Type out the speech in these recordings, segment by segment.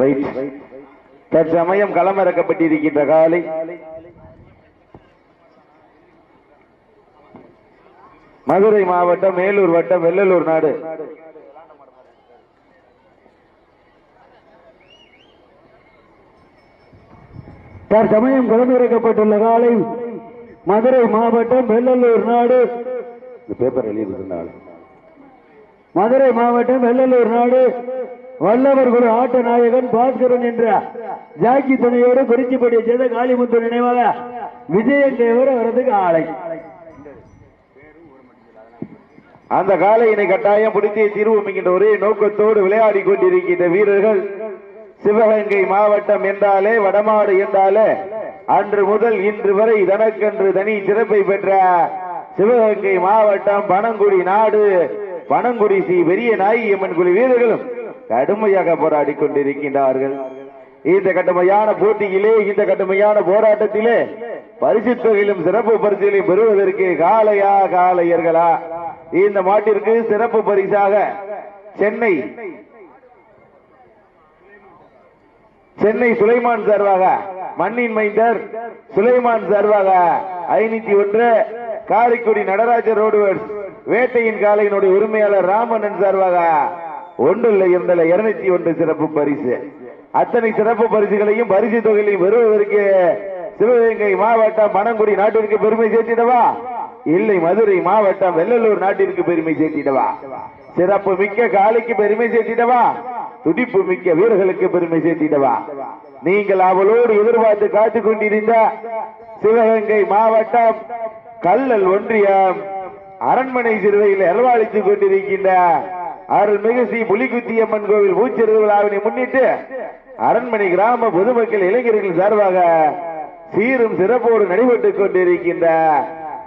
Right தற்சமயம் களமிறக்கப்பட்டிருக்கின்ற காலை. மதுரை மாவட்டம் மேலூர் வட்டம் வெள்ளலூர் நாடு. தற்சமயம் களமிறக்கப்பட்டுள்ள காலை மதுரை மாவட்டம் வெள்ளலூர் நாடு. பேப்பர் எழுதியிருந்தாள் மதுரை மாவட்டம் வெள்ளலூர் நாடு. வல்லவர் குரு ஆட்ட நாயகன் பாஸ்கரன் என்ற ஜாக்கி துணையோடு குறிச்சிப்படியை சேர்ந்த காளிமுத்து நினைவாக விஜயன் தேவர் அவரதுக்கு ஆலை அந்த காலையினை கட்டாயம் பிடித்தே தீர்வுமிக்கின்ற ஒரே நோக்கத்தோடு விளையாடி கொண்டிருக்கின்ற வீரர்கள் சிவகங்கை மாவட்டம் என்றாலே வடமாடு என்றாலே அன்று முதல் இன்று வரை தனக்கென்று தனி சிறப்பை பெற்ற சிவகங்கை மாவட்டம் பனங்குடி நாடு பனங்குடி ஸ்ரீ பெரிய அம்மன் குழு வீரர்களும் கடுமையாக போராடி கொண்டிருக்கின்றார்கள். இந்த கடுமையான போட்டியிலே இந்த கடுமையான போராட்டத்திலே பரிசு தொகையிலும் சிறப்பு பரிசுகளையும் பெறுவதற்கு காளையா காளையர்களா இந்த மாட்டிற்கு சிறப்பு பரிசாக சென்னை சென்னை சுலைமான் சார்பாக மண்ணின் மைந்தர் சுலைமான் சார்பாக ஐநூத்தி ஒன்று காரைக்குடி நடராஜர் ரோடுவர்ஸ் வேட்டையின் காலையினுடைய உரிமையாளர் ராமண்ணன் சார்பாக ஒன்றுல இருந்தல. இருநூத்தி ஒன்று சிறப்பு பரிசு. அத்தனை சிறப்பு பரிசுகளையும் பரிசு தொகையிலையும் பெறுவதற்கு சிவகங்கை மாவட்டம் பனங்குடி நாட்டிற்கு பெருமை சேர்த்திடவா? இல்லை மதுரை மாவட்டம் வெள்ளலூர் நாட்டிற்கு பெருமை சேர்த்திடவா? சிறப்பு மிக்க காலைக்கு பெருமை சேர்த்திடவா? துடிப்பு மிக்க வீரர்களுக்கு பெருமை சேர்த்திடவா? நீங்கள் அவளோடு எதிர்பார்த்து காத்துக் கொண்டிருந்த சிவகங்கை மாவட்டம் கல்லல் ஒன்றியம் அரண்மனை சிறுவையில் அல்வாளித்துக் கொண்டிருக்கின்ற அருள்மிகு ஸ்ரீ புலிகுத்தியம்மன் கோவில் பூச்சிறு விழாவினை முன்னிட்டு அரண்மனை கிராம பொதுமக்கள் இளைஞர்கள் சார்பாக சீரும் சிறப்போடு நடைபெற்றுக் கொண்டிருக்கின்ற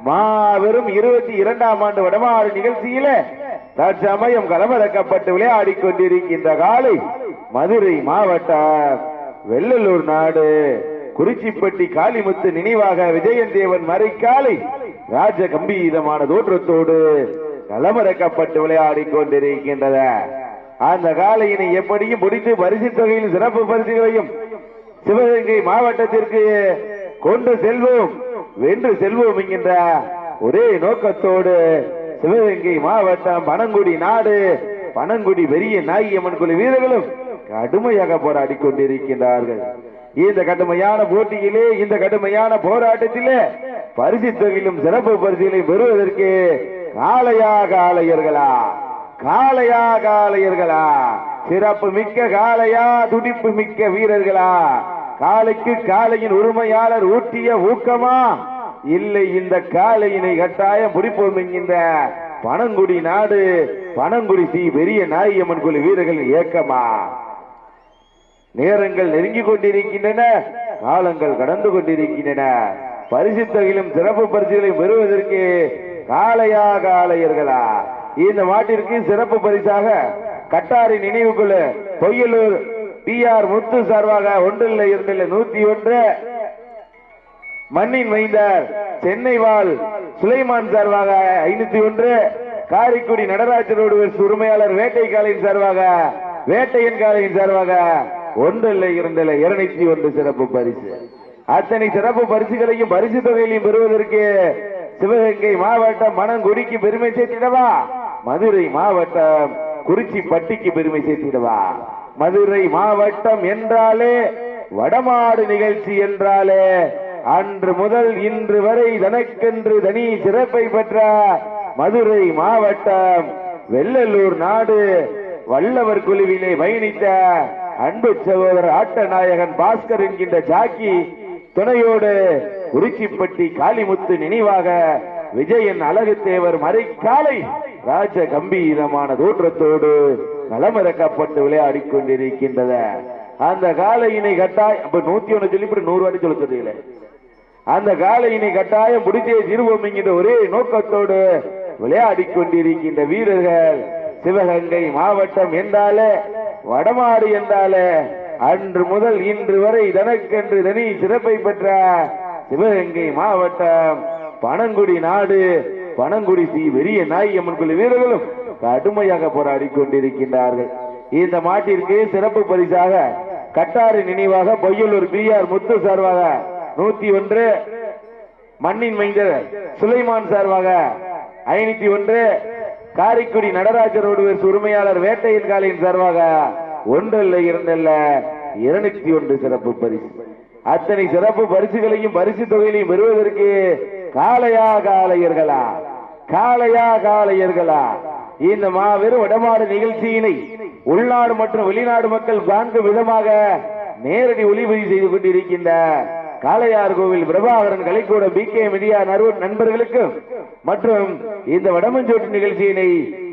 மாபெரும் இருபத்தி இரண்டாம் ஆண்டு வடமாறு நிகழ்ச்சியில தற்சமயம் களமிறக்கப்பட்டு விளையாடி கொண்டிருக்கின்ற காலை மதுரை மாவட்டம் வெள்ளலூர் நாடு. குறிச்சிப்பட்டி காளிமுத்து நினைவாக விஜயன் தேவன் மறைக்காலை ராஜ கம்பீரமான தோற்றத்தோடு களமிறக்கப்பட்டு விளையாடி கொண்டிருக்கின்றன. அந்த காலையினை எப்படியும் முடித்து பரிசு தொகையில் சிறப்பு பரிசுகளையும் சிவகங்கை மாவட்டத்திற்கு கொண்டு செல்வோம். வென்று செல்வோம் என்கின்ற ஒரே நோக்கத்தோடு சிவகங்கை மாவட்டம் பனங்குடி நாடு பனங்குடி பெரிய நாயம்மன் குழு வீரர்களும் கடுமையாக போராடி கொண்டிருக்கின்றார்கள். இந்த கடுமையான போட்டியிலே இந்த கடுமையான போராட்டத்திலே பரிசு தொகையிலும் சிறப்பு பரிசுகளை பெறுவதற்கு காளையா காளையர்களா காளையா காளையர்களா சிறப்பு மிக்க காளையா? துடிப்பு மிக்க வீரர்களா? காளைக்கு காளையின் உரிமையாளர் ஊட்டிய ஊக்கமா? இல்லை இந்த காளையினை கட்டாயம் பிடிப்போம் என்கின்ற பனங்குடி நாடு பனங்குடி சி பெரிய நாயம்மன் குழு வீரர்கள் இயக்கமா நேரங்கள் நெருங்கிக் கொண்டிருக்கின்றன காலங்கள் கடந்து கொண்டிருக்கின்றன. பரிசு தொகையிலும் சிறப்பு பரிசுகளையும் பெறுவதற்கு காளையா காளையர்களா இந்த மாட்டிற்கு சிறப்பு பரிசாக கட்டாரி நினைவுக்குழு பொய்யலூர் பி ஆர் முத்து சார்பாக ஒன்றில் இரண்டில் நூத்தி ஒன்று. மண்ணின் மைந்தார் சென்னை வாழ் சுலைமான் சார்பாக ஐநூத்தி ஒன்று. காரைக்குடி நடராஜரோடு உரிமையாளர் வேட்டை காலையின் சார்பாக வேட்டையன் காலையின் சார்பாக ஒன்றில் இரண்டில் இருநூத்தி ஒன்று சிறப்பு பரிசு. அத்தனை சிறப்பு பரிசுகளையும் பரிசு தொகையிலையும் பெறுவதற்கு சிவகங்கை மாவட்டம் மணங்குடிக்கு பெருமை சேர்த்திடவா? மதுரை மாவட்டம் குறிச்சி பட்டிக்கு பெருமை சேர்த்திடவா? மதுரை மாவட்டம் என்றாலே வடமாடு நிகழ்ச்சி என்றாலே அன்று முதல் இன்று வரை தனக்கென்று தனி சிறப்பை பெற்ற மதுரை மாவட்டம் வெள்ளலூர் நாடு. வல்லவர் குழுவிலே பயணித்த அன்பு சகோதரர் ஆட்ட நாயகன் பாஸ்கர் என்கின்ற ஜாக்கி துணையோடு குறிச்சிப்பட்டி காளிமுத்து நினைவாக விஜயன் அழகு தேவர் மறைக்காலை ராஜ கம்பீரமான தோற்றத்தோடு நலமிறக்கப்பட்டு விளையாடி கொண்டிருக்கின்றத அந்த காலையினை கட்டாய் அப்ப நூத்தி ஒண்ணு சொல்லி இப்படி நூறு வாட்டி சொல்ல தெரியல அந்த காலையினை கட்டாயம் முடித்தே திருவோம் என்கின்ற ஒரே நோக்கத்தோடு விளையாடி கொண்டிருக்கின்ற வீரர்கள் சிவகங்கை மாவட்டம் என்றாலே வடமாடு என்றாலே அன்று முதல் இன்று வரை தனக்கென்று தனி சிறப்பை பெற்ற சிவகங்கை மாவட்டம் பனங்குடி நாடு பனங்குடி ஸ்ரீ பெரிய நாயம்மன் குழு வீரர்களும் கடுமையாக போராடி கொண்டிருக்கின்றார்கள். இந்த மாட்டிற்கு சிறப்பு பரிசாக கட்டாறு நினைவாக பொய்யலூர் பி ஆர் முத்து சார்பாக நூத்தி ஒன்று மண்ணின் மைந்தர் சுலைமான் சார்பாக ஐநூத்தி ஒன்று காரைக்குடி நடராஜரோடு உரிமையாளர் வேட்டையின் காலையின் சார்பாக ஒன்றல்ல இரண்டல்ல. இருநூத்தி ஒன்று சிறப்பு பரிசு. அத்தனை சிறப்பு பரிசுகளையும் பரிசு தொகையிலையும் பெறுவதற்கு காளையா காளையர்களா? காளையா காளையர்களா? இந்த மாபெரும் வடமாடு நிகழ்ச்சியினை உள்நாடு மற்றும் வெளிநாடு மக்கள் காண்கும் விதமாக நேரடி ஒளிபதிவு செய்து கொண்டிருக்கின்ற காளையார் கோவில் பிரபாகரன் கலைக்கூட பி கே மீடியா நறுவன் நண்பர்களுக்கும் மற்றும் இந்த வடமஞ்சோட்டு நிகழ்ச்சியினை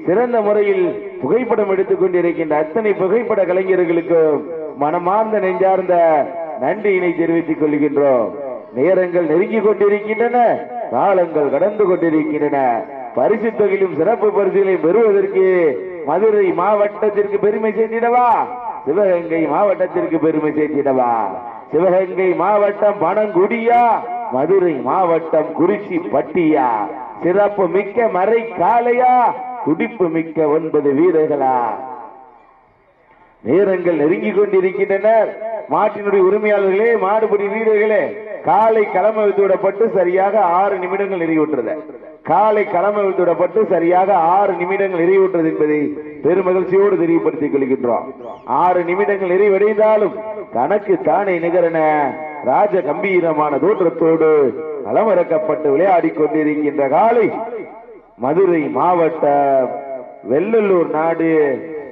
சிறந்த முறையில் புகைப்படம் எடுத்துக் கொண்டிருக்கின்ற அத்தனை புகைப்பட கலைஞர்களுக்கு மனமார்ந்த நெஞ்சார்ந்த நன்றியினை தெரிவித்துக் கொள்கின்றோம். நேரங்கள் நெருங்கிக் கொண்டிருக்கின்றன காலங்கள் கடந்து கொண்டிருக்கின்றன. பரிசு தொகையிலும் சிறப்பு பரிசுகளை பெறுவதற்கு மதுரை மாவட்டத்திற்கு பெருமை சேர்த்திடவா? சிவகங்கை மாவட்டத்திற்கு பெருமை சேர்த்திடவா? சிவகங்கை மாவட்டம் பனங்குடியா மதுரை மாவட்டம் குறிச்சி பட்டியா? சிறப்பு மிக்க மறை காளையா துடிப்பு மிக்க ஒன்பது வீரர்களா? நேரங்கள் நெருங்கிக் கொண்டிருக்கின்றனர் மாட்டினுடைய உரிமையாளர்களே மாடுபடி வீரர்களே காலை களம விடப்பட்டு சரியாக ஆறு நிமிடங்கள் நிறைவுற்றது. காலை களம விட்டுவிடப்பட்டு சரியாக ஆறு நிமிடங்கள் நிறைவுற்றது என்பதை பெருமகிழ்ச்சியோடு தெரியப்படுத்திக் கொள்கின்றோம். ஆறு நிமிடங்கள் நிறைவடைந்தாலும் தனக்கு தானே நிகரன ராஜ கம்பீரமான தோற்றத்தோடு களமிறக்கப்பட்டு விளையாடிக் கொண்டிருக்கின்ற காலை மதுரை மாவட்டம் வெள்ளலூர் நாடு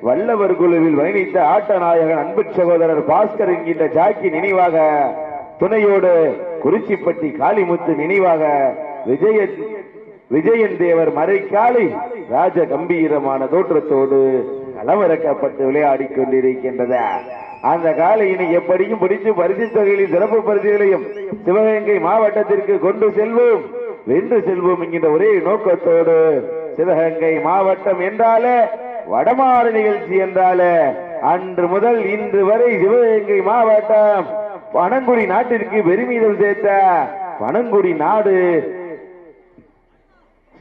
வல்லவர் குழுவில் பயணித்த ஆட்டநாயகன் அன்பு சகோதரர் பாஸ்கர் என்கின்ற ஜாக்கி நினைவாக துணையோடு குறிச்சிப்பட்டி காளிமுத்து நினைவாக விஜயன் விஜயன் தேவர் மறைக்காலை ராஜ கம்பீரமான தோற்றத்தோடு களமிறக்கப்பட்டு விளையாடிக் கொண்டிருக்கின்றது அந்த காலையினை எப்படியும் பிடித்து பரிசு தொகையிலும் சிறப்பு பரிசுகளையும் சிவகங்கை மாவட்டத்திற்கு கொண்டு செல்வோம். வென்று செல்வோம் என்கின்ற ஒரே நோக்கத்தோடு சிவகங்கை மாவட்டம் என்றாலே வடமாறு நிகழ்ச்சி என்றாலே அன்று முதல் இன்று வரை சிவகங்கை மாவட்டம். பனங்குடி நாட்டிற்கு பெருமிதம் சேர்த்த பனங்குடி நாடு.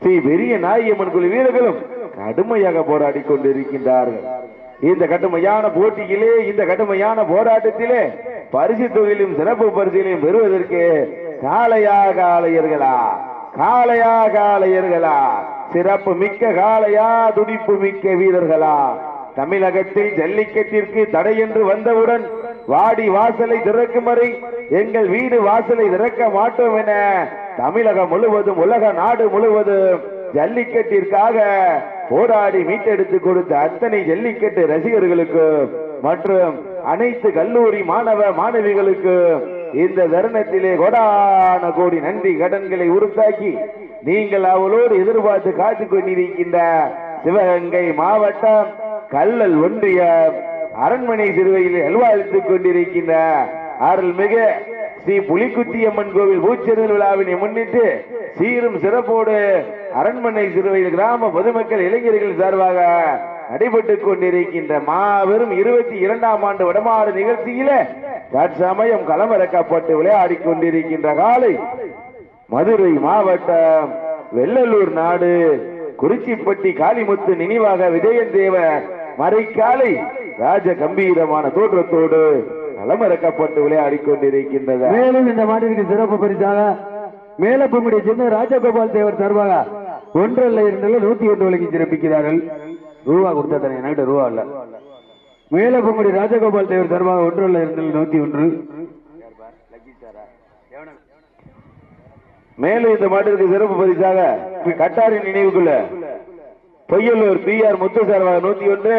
ஸ்ரீ பெரிய நாயம்மன் குழு வீரர்களும் கடுமையாக போராடி கொண்டிருக்கின்றார்கள். இந்த கடுமையான போட்டியிலே இந்த கடுமையான போராட்டத்திலே பரிசு தொகையிலும் சிறப்பு பரிசிலையும் பெறுவதற்கு காளையா காளையர்களா காளையா காளையர்களா சிறப்பு மிக்க காளையா? துடிப்பு மிக்க வீரர்களா? தமிழகத்தில் ஜல்லிக்கட்டிற்கு தடை என்று வந்தவுடன் வாடி வாசலை திறக்கும் வரை எங்கள் வீடு வாசலை திறக்க மாட்டோம் என தமிழகம் முழுவதும் உலக நாடு முழுவதும் ஜல்லிக்கட்டிற்காக போராடி மீட்டெடுத்து கொடுத்த அத்தனை ஜல்லிக்கட்டு ரசிகர்களுக்கு மற்றும் அனைத்து கல்லூரி மாணவ மாணவிகளுக்கு இந்த தருணத்திலே கொடான கோடி நன்றி கடன்களை உருத்தாக்கி நீங்கள் அவளோடு எதிர்பார்த்து காத்துக் கொண்டிருக்கின்ற சிவகங்கை மாவட்டம் கல்லல் ஒன்றிய அரண்மனை சிறுவையில் அல்வாழ்த்துக் கொண்டிருக்கின்ற அருள்மிகு ஸ்ரீ புலிக்குத்தியம்மன் கோவில் பூச்செறிதல் விழாவினை முன்னிட்டு சீரும் சிறப்போடு அரண்மனை சிறுவையில் கிராம பொதுமக்கள் இளைஞர்கள் சார்பாக நடைபெற்றுக் கொண்டிருக்கின்ற மாபெரும் இருபத்தி இரண்டாம் ஆண்டு வடமாறு நிகழ்ச்சியில தற்சமயம் களமிறக்கப்பட்டு விளையாடிக் கொண்டிருக்கின்ற காலை மதுரை மாவட்டம் வெள்ளலூர் நாடு குறிச்சிப்பட்டி காளிமுத்து நினைவாக விஜயன் தேவ மறைக்காலை ராஜ கம்பீரமான தோற்றத்தோடு களமிறக்கப்பட்டு விளையாடி கொண்டிருக்கின்றது மேலும் இந்த மாட்டிற்கு சிறப்பு பரிசாக மேலப்பங்குடி சின்ன ராஜகோபால் தேவர் சார்பாக ஒன்றல்ல இரண்டல்ல நூத்தி ஒன்று வழங்கி சிறப்பிக்கிறார்கள். ரூபா கொடுத்தா தானே என்கிட்ட ரூபா இல்ல. மேலப்பங்குடி ராஜகோபால் தேவர் சார்பாக ஒன்றல்ல இரண்டல்ல நூத்தி ஒன்று. மேலும் இந்த மாட்டிற்கு சிறப்பு பரிசாக கட்டாரின் நினைவுக்குள்ள பொய்யலூர் பி ஆர் முத்து சார்பாக நூத்தி ஒன்று.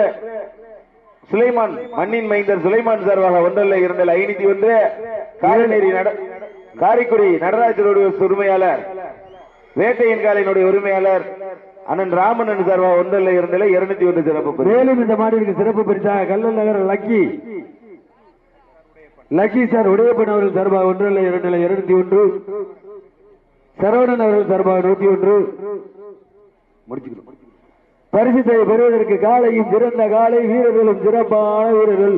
சுலைமான் மண்ணின் மைந்தர் சுலைமான் சார்பாக ஒன்றல்ல இரண்டல் ஐநூத்தி ஒன்று. காரநேரி நட காரைக்குடி நடராஜரோடு உரிமையாளர் வேட்டையின் காலையினுடைய உரிமையாளர் அண்ணன் ராமன் சார்பாக ஒன்றல்ல இரண்டல இருநூத்தி ஒன்று சிறப்பு பரிசு. மேலும் இந்த மாட்டிற்கு சிறப்பு பரிசாக Kallal Nagar Lucky. Lucky sir Udaiyappan அவர்கள் சார்பாக ஒன்றல்ல இரண்டல்ல இருநூத்தி ஒன்று. சரவணன் அவர்கள் சார்பாக நூத்தி ஒன்று. முடிச்சுக்கணும் பரிசுத்தை பெறுவதற்கு காலையும் சிறந்த காலை வீரர்களும் சிறப்பான வீரர்கள்.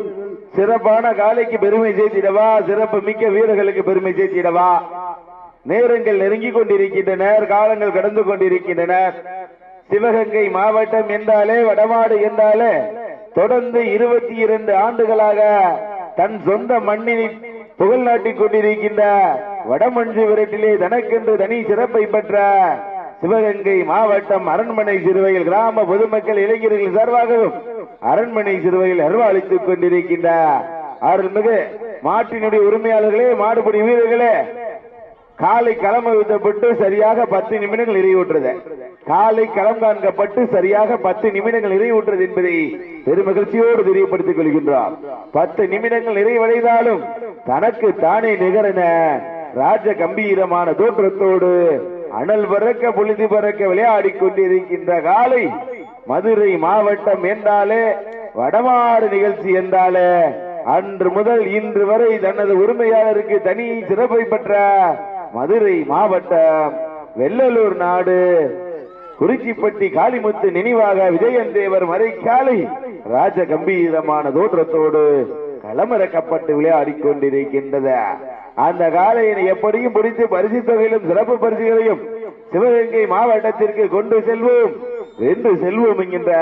சிறப்பான காலைக்கு பெருமை சேர்த்திடவா? சிறப்பு மிக்க வீரர்களுக்கு பெருமை சேர்த்திடவா? நேரங்கள் நெருங்கிக் கொண்டிருக்கின்றனர் காலங்கள் கடந்து கொண்டிருக்கின்றனர் சிவகங்கை மாவட்டம் என்றாலே வடமாடு என்றாலே தொடர்ந்து இருபத்தி இரண்டு ஆண்டுகளாக தன் சொந்த மண்ணில் புகழ் நாட்டிக் கொண்டிருக்கின்ற வடமஞ்சு விரட்டிலே தனக்கென்று தனி சிறப்பை பெற்ற சிவகங்கை மாவட்டம் அரண்மனை சிறுவையில் கிராம பொதுமக்கள் இளைஞர்கள் சார்பாகவும் அரண்மனை சிறுவையில் அருவாளித்துக் கொண்டிருக்கின்ற அருள்மிகு மாட்டினுடைய உரிமையாளர்களே மாடுபடி வீரர்களே காலை களம் அழுத்தப்பட்டு சரியாக பத்து நிமிடங்கள் நிறைவுற்றது. காலை களம் காண்கப்பட்டு சரியாக பத்து நிமிடங்கள் நிறைவுற்றது என்பதை பெருமகிழ்ச்சியோடு தெரியப்படுத்திக் கொள்கின்றார். பத்து நிமிடங்கள் நிறைவடைந்தாலும் தனக்கு தானே நிகரன ராஜ கம்பீரமான தோற்றத்தோடு அனல் பறக்க பொழுது பறக்க விளையாடிக் கொண்டிருக்கின்ற காலை மதுரை மாவட்டம் என்றாலே வடமாறு நிகழ்ச்சி என்றாலே அன்று முதல் இன்று வரை தனது உரிமையாளருக்கு தனி சிறப்பை பெற்ற மதுரை மாவட்டம் வெள்ளலூர் நாடு. குறிச்சிப்பட்டி காளிமுத்து நினைவாக விஜயன் தேவர் மறைக்காலை ராஜ கம்பீரமான தோற்றத்தோடு களமிறக்கப்பட்டு விளையாடி கொண்டிருக்கின்றது. அந்த காலையினை எப்படியும் பிடித்து பரிசு தொகையிலும் சிறப்பு பரிசுகளையும் சிவகங்கை மாவட்டத்திற்கு கொண்டு செல்வோம். வென்று செல்வோம் என்கின்ற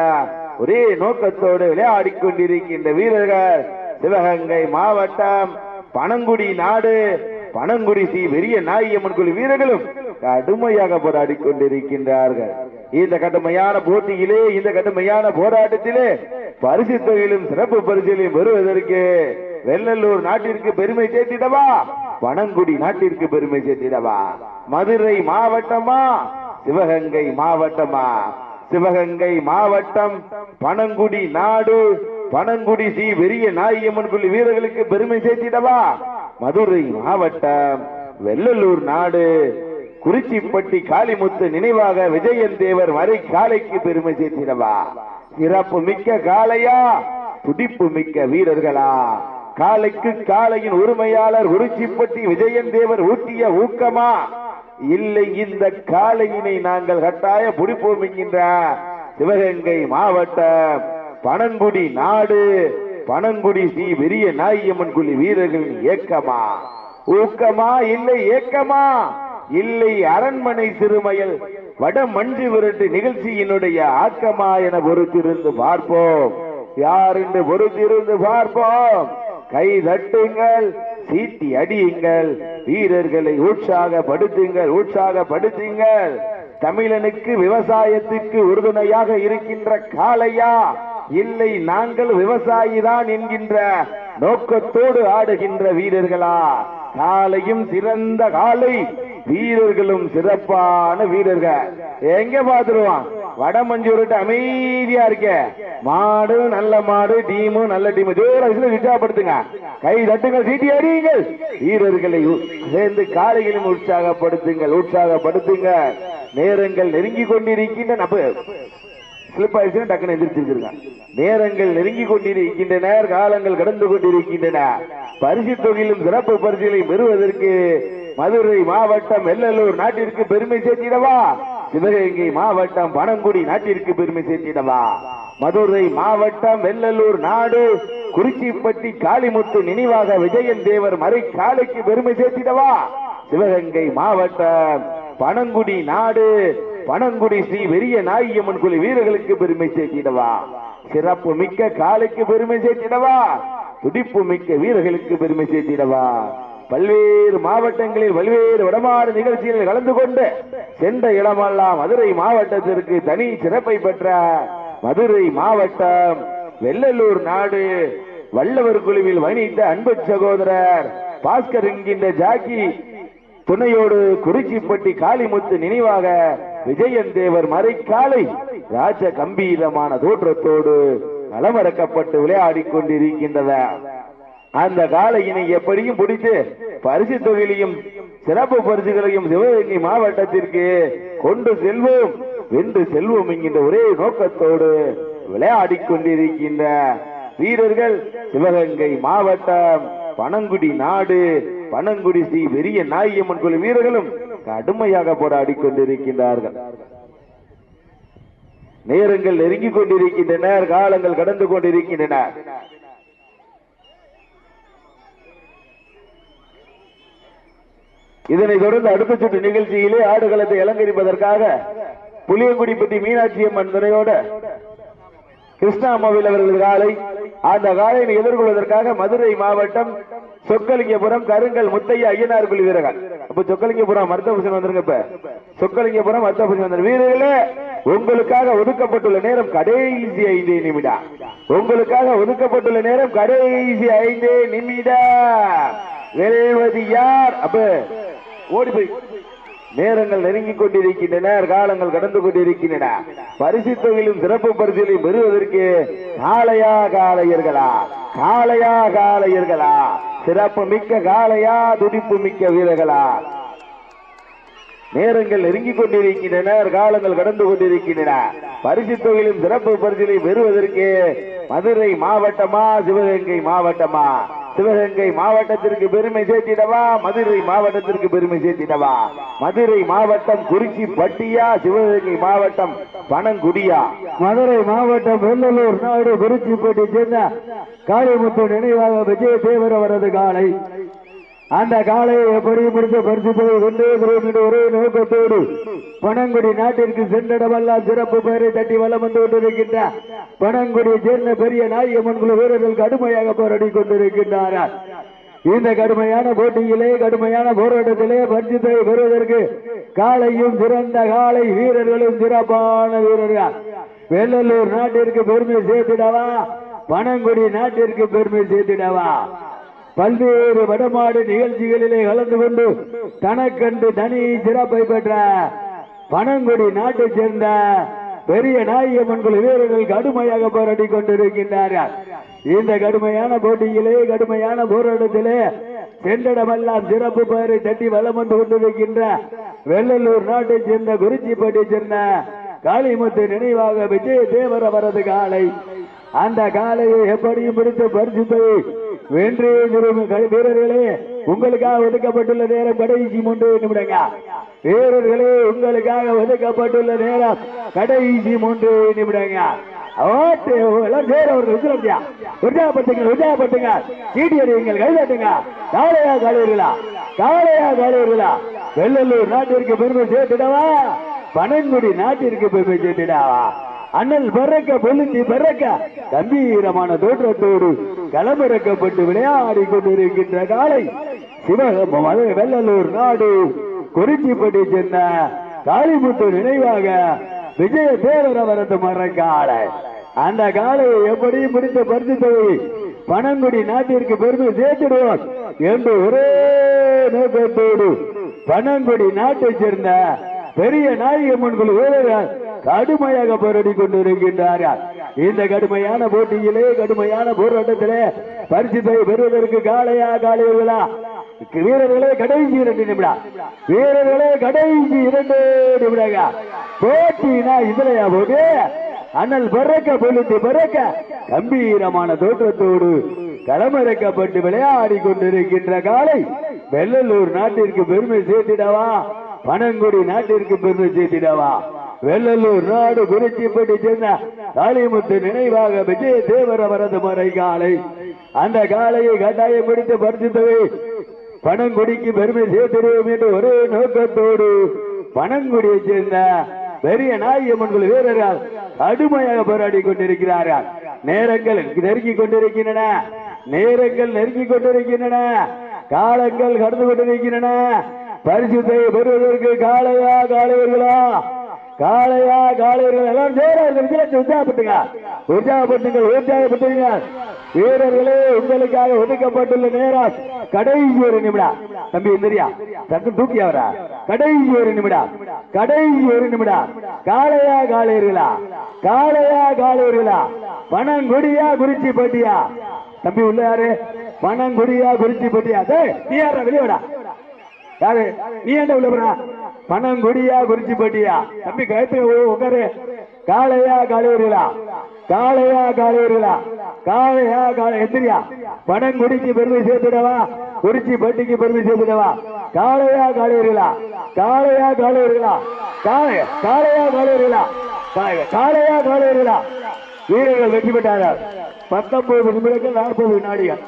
ஒரே நோக்கத்தோடு விளையாடி கொண்டிருக்கின்ற வீரர்கள் சிவகங்கை மாவட்டம் பனங்குடி நாடு. பனங்குடி ஸ்ரீ பெரிய நாயம்மன் குழு வீரர்களும் கடுமையாக போராடி கொண்டிருக்கின்றார்கள். இந்த கடுமையான போட்டியிலே இந்த கடுமையான போராட்டத்திலே பரிசு தொகையிலும் சிறப்பு பரிசுகளையும் பெறுவதற்கு வெள்ளலூர் நாட்டிற்கு பெருமை சேர்த்திடவா? பனங்குடி நாட்டிற்கு பெருமை சேர்த்திடவா? மதுரை மாவட்டமா? சிவகங்கை மாவட்டமா? சிவகங்கை மாவட்டம் பனங்குடி நாடு பனங்குடி சி பெரிய நாயம்மன் குழு வீரர்களுக்கு பெருமை சேர்த்திடவா? மதுரை மாவட்டம் வெள்ளலூர் நாடு. குறிச்சிப்பட்டி காளிமுத்து நினைவாக விஜயன் தேவர் வரை காலைக்கு பெருமை சேர்த்திடவா? சிறப்பு மிக்க காளையா? துடிப்பு மிக்க வீரர்களா? காலைக்கு காளையின் உரிமையாளர் உருச்சிப்பட்டி விஜயன் தேவர் ஊட்டிய ஊக்கமா? இல்லை இந்த காளையினை நாங்கள் கட்டாய பிடிப்போம் என்கின்ற சிவகங்கை மாவட்டம் பனங்குடி நாடு. பனங்குடி ஸ்ரீ பெரிய நாயம்மன் குழி வீரர்களின் ஏக்கமா? ஊக்கமா? இல்லை ஏக்கமா? இல்லை அரண்மனை சிறுமையில் வட மஞ்சு விரட்டு நிகழ்ச்சியினுடைய ஆக்கமா என பொறுத்திருந்து பார்ப்போம். யார் என்று பொறுத்திருந்து பார்ப்போம். கை தட்டுங்கள் சீட்டி அடியுங்கள் வீரர்களை உற்சாகப்படுத்துங்கள் உற்சாகப்படுத்துங்கள். தமிழனுக்கு விவசாயத்திற்கு உறுதுணையாக இருக்கின்ற காளையா? இல்லை நாங்கள் விவசாயி தான் என்கின்ற நோக்கத்தோடு ஆடுகின்ற வீரர்களா? காலையும் சிறந்த காலை வீரர்களும் சிறப்பான வீரர்கள். எங்க பாத்துருவான்? வடமஞ்சூர்கிட்ட அமைதியா இருக்க. மாடு நல்ல மாடு டீமும் நல்ல டீம். ஜோர உற்சாகப்படுத்துங்க கை தட்டுங்கள் சீட்டி அறியுங்கள் வீரர்களை சேர்ந்து காலைகளையும் உற்சாகப்படுத்துங்கள் உற்சாகப்படுத்துங்க நேரங்கள் நெருங்கி கொண்டிருக்கின்ற நப ஸ்லிப் ஆயிடுச்சுன்னா டக்குன்னு எந்திரிச்சிருக்காங்க நேரங்கள் நெருங்கி கொண்டிருக்கின்றன காலங்கள் கடந்து கொண்டிருக்கின்றன. பரிசு தொகையிலும் சிறப்பு பரிசுகளை பெறுவதற்கு மதுரை மாவட்டம் வெள்ளலூர் நாட்டிற்கு பெருமை சேர்த்திடவா? சிவகங்கை மாவட்டம் பனங்குடி நாட்டிற்கு பெருமை சேர்த்திடவா? மதுரை மாவட்டம் வெள்ளலூர் நாடு குறிச்சிப்பட்டி காளிமுத்து நினைவாக விஜயன் தேவர் மறை காலைக்கு பெருமை சேர்த்திடவா? சிவகங்கை மாவட்டம் பனங்குடி நாடு பனங்குடி ஸ்ரீ வெறிய நாயம்மன் குழு வீரர்களுக்கு பெருமை சேர்த்திடவா. சிறப்பு மிக்க காலைக்கு பெருமை சேர்த்திடவா. துடிப்பு மிக்க வீரர்களுக்கு பெருமை சேர்த்திடவா. பல்வேறு மாவட்டங்களில் பல்வேறு வடமாறு நிகழ்ச்சிகளில் கலந்து கொண்டு சென்ற இடமெல்லாம் மதுரை மாவட்டத்திற்கு தனி சிறப்பை பெற்ற மதுரை மாவட்டம் வெள்ளலூர் நாடு. வல்லவர் குழுவில் வணித்த அன்பு சகோதரர் பாஸ்கர் என்கின்ற ஜாக்கி துணையோடு குறிச்சிப்பட்டி காளிமுத்து நினைவாக விஜயன் தேவர் மறைக்காலை ராஜ கம்பீரமான தோற்றத்தோடு களமிறக்கப்பட்டு விளையாடிக் கொண்டிருக்கின்றன அந்த காலையினை எப்படியும் பிடித்து பரிசு தொகையிலையும் சிறப்பு பரிசுகளையும் சிவகங்கை மாவட்டத்திற்கு கொண்டு செல்வோம். வென்று செல்வோம் என்கின்ற ஒரே நோக்கத்தோடு விளையாடி கொண்டிருக்கின்ற வீரர்கள் சிவகங்கை மாவட்டம் பனங்குடி நாடு பனங்குடி ஸ்ரீ பெரிய நாயம்மன் குழு வீரர்களும் கடுமையாக போராடி கொண்டிருக்கின்றார்கள். நேரங்கள் நெருங்கிக் கொண்டிருக்கின்றன காலங்கள் கடந்து கொண்டிருக்கின்றன. இதனைத் தொடர்ந்து அடுத்த சுற்று நிகழ்ச்சியிலே ஆடுகளத்தை அலங்கரிப்பதற்காக புளியங்குடிப்பட்டி மீனாட்சி அம்மன் துணையோட கிருஷ்ணா அம்மாவில் அவர்களது காலை அந்த காலையை எதிர்கொள்வதற்காக மதுரை மாவட்டம் சொக்கலிங்கபுரம் கருங்கல் முத்தையா ஐயனார் குழு வீரர்கள் அப்ப சொக்கலிங்கபுரம் மருத்துவபூசன் வந்துருங்க இப்ப. சொக்கலிங்கபுரம் மருத்துவபூசன் வந்து வீரர்களே உங்களுக்காக ஒதுக்கப்பட்டுள்ள நேரம் கடைசி ஐந்தே நிமிடம். உங்களுக்காக ஒதுக்கப்பட்டுள்ள நேரம் கடைசி ஐந்தே நிமிடம். வெல்வது யார்? அப்ப ஓடி போய். நேரங்கள் நெருங்கிக் கொண்டிருக்கின்றன காலங்கள் கடந்து கொண்டிருக்கின்றன. பரிசு தொகையிலும் சிறப்பு பரிசுகளையும் பெறுவதற்கு காளையா காளையர்களா காளையா காளையர்களா சிறப்பு மிக்க காளையா துடிப்பு மிக்க வீரர்களா. நேரங்கள் நெருங்கிக் கொண்டிருக்கின்றன காலங்கள் கடந்து கொண்டிருக்கின்றன. பரிசு தொகையிலும் சிறப்பு பரிசுகளை பெறுவதற்கு மதுரை மாவட்டமா சிவகங்கை மாவட்டமா? சிவகங்கை மாவட்டத்திற்கு பெருமை சேர்த்திடவா? மதுரை மாவட்டத்திற்கு பெருமை சேர்த்திடவா? மதுரை மாவட்டம் குறிச்சி பட்டியா சிவகங்கை மாவட்டம் பனங்குடியா. மதுரை மாவட்டம் வெள்ளலூர் நாடு குறிச்சிப்பட்டி சேர்ந்த காளிமுத்து நினைவாக விஜய தேவர வரது காலை. அந்த காலையை எப்படி முடித்து பரிசு போய் கொண்டே என்று ஒரே நோக்கத்தோடு பனங்குடி நாட்டிற்கு சென்றடமெல்லாம் சிறப்பு பெயரை தட்டி வளம் வந்து கொண்டிருக்கின்ற பணங்குடியை சேர்ந்த பெரிய நாயம்மன் குழு வீரர்கள் கடுமையாக போராடி கொண்டிருக்கின்றார்கள் இந்த கடுமையான போட்டியிலே கடுமையான போராட்டத்திலே பரிசுத்தை பெறுவதற்கு காலையும் சிறந்த காலை வீரர்களும் சிறப்பான வீரர்கள். வெள்ளலூர் நாட்டிற்கு பெருமை சேர்த்திடவா? பனங்குடி நாட்டிற்கு பெருமை சேர்த்திடவா? பல்வேறு வடமாடு நிகழ்ச்சிகளிலே கலந்து கொண்டு தனக்கண்டு தனி சிறப்பை பெற்ற பனங்குடி நாட்டைச் சேர்ந்த பெரிய நாயகம்மன் குழு வீரர்கள் கடுமையாக போராடி கொண்டிருக்கின்றார்கள். இந்த கடுமையான போட்டியிலே கடுமையான போராட்டத்திலே சென்றடமெல்லாம் சிறப்பு பெயரை தட்டி வலம் வந்து கொண்டிருக்கின்ற வெள்ளலூர் நாட்டைச் சேர்ந்த குறிச்சிப்பட்டியைச் சேர்ந்த காளிமுத்து நினைவாக விஜய தேவர வரது காலை. அந்த காலையை எப்படியும் பிடித்து பரிசுத்தை வென்றே திரும்பும் களி- வீரர்களே உங்களுக்காக ஒதுக்கப்பட்டுள்ள நேரம் கடைசி மூன்று நிமிடங்க. வீரர்களே உங்களுக்காக ஒதுக்கப்பட்டுள்ள நேரம் கடைசி மூன்று நிமிடங்க. ஓட்டு எல்லாம் சேர ஒரு உச்சரத்தியா உற்சாகப்படுத்துங்க உற்சாகப்படுத்துங்க. சீட்டி அடியுங்கள் கைதட்டுங்க. காளையா காலையர்களா காளையா காலையர்களா வெள்ளலூர் நாட்டிற்கு பெருமை சேர்த்துடவா? பனங்குடி நாட்டிற்கு பெருமை சேர்த்துடாவா? அண்ணல் பறக்க பொழுத்தி பறக்க கம்பீரமான தோற்றத்தோடு களமிறக்கப்பட்டு விளையாடி கொண்டிருக்கின்ற காலை சிவகம்பம் வெள்ளலூர் நாடு குறிச்சிப்பட்டு சென்ன காளிமுத்து நினைவாக விஜய தேவர வரது மரக்காலை அந்த காலையை எப்படி பிடித்த பரிசு தொகை பனங்குடி நாட்டிற்கு பெருமை சேர்த்திடுவோம் என்று ஒரே நோக்கத்தோடு பனங்குடி நாட்டை சேர்ந்த பெரிய நாயகம்மன் குழு வீரர்கள் கடுமையாக போராடி கொண்டிருக்கின்றார்கள் இந்த கடுமையான போட்டியிலே கடுமையான போராட்டத்திலே பரிசுத்தை பெறுவதற்கு காலையா காலையா வீரர்களே கடைசி இரண்டு நிமிடம். வீரர்களே கடைசி இரண்டு நிமிடங்க போட்டினா இதுலயா போட்டு? அண்ணல் பறக்க பொழுது பறக்க கம்பீரமான தோற்றத்தோடு களமிறக்கப்பட்டு விளையாடி கொண்டிருக்கின்ற காலை வெள்ளலூர் நாட்டிற்கு பெருமை சேர்த்திடவா? பனங்குடி நாட்டிற்கு பெருமை சேர்த்திடவா? வெள்ளலூர் நாடு குறிச்சிப்பட்டு சேர்ந்த காளிமுத்து நினைவாக விஜய தேவர வரது மறை காலை. அந்த காலையை கட்டாயம் பரிசுத்தவை பரிசு பனங்குடிக்கு பெருமை சேர்த்திடுவோம் என்று ஒரே நோக்கத்தோடு பனங்குடியை சேர்ந்த பெரிய நாயம்மன்கள் வீரர்கள் கடுமையாக போராடி கொண்டிருக்கிறார்கள் நேரங்கள் நெருங்கிக் கொண்டிருக்கின்றன. நேரங்கள் நெருங்கிக் கொண்டிருக்கின்றன. காலங்கள் கடந்து கொண்டிருக்கின்றன. பரிசுத்தை பெறுவதற்கு காலையா காலையர்களா காளையா காளையர்கள் எல்லாம் நேரம் உற்சாகப்பட்டுங்க. உற்சாகப்பட்டுங்கள் உற்சாகப்பட்டுங்க. வீரர்களே உங்களுக்காக ஒதுக்கப்பட்டுள்ள நேரம் கடைசி ஒரு நிமிடம். தம்பி இந்திரியா சட்டு தூக்கி அவரா? கடைசி ஒரு நிமிடம். கடைசி ஒரு நிமிடம். காளையா காளையர்களா? காளையா காளையர்களா? பணங்குடியா குறிச்சி பட்டியா? தம்பி உள்ள யாரு? பணங்குடியா குறிச்சி பட்டியா? நீ யாரா வெளியவடா யாரு? நீ என்ன உள்ள போறா? பணம் கொடியா குறிச்சி பட்டியா? தம்பி கயத்துல உட்காரு காளையா காளையர்களா காளையா காளையர்களா காளையா காளை எந்திரியா? பணம் குடிக்கு பெருமை சேர்த்துடவா? குறிச்சி பட்டிக்கு பெருமை சேர்த்துடவா? காளையா காளையர்களா காளையா காளையர்களா காளை காளையா காளையர்களா காளையா காளையர்களா வீரர்கள் வெற்றி பெற்றார்கள். பத்தொன்பது நிமிடங்கள் நாற்பது வினாடிகள்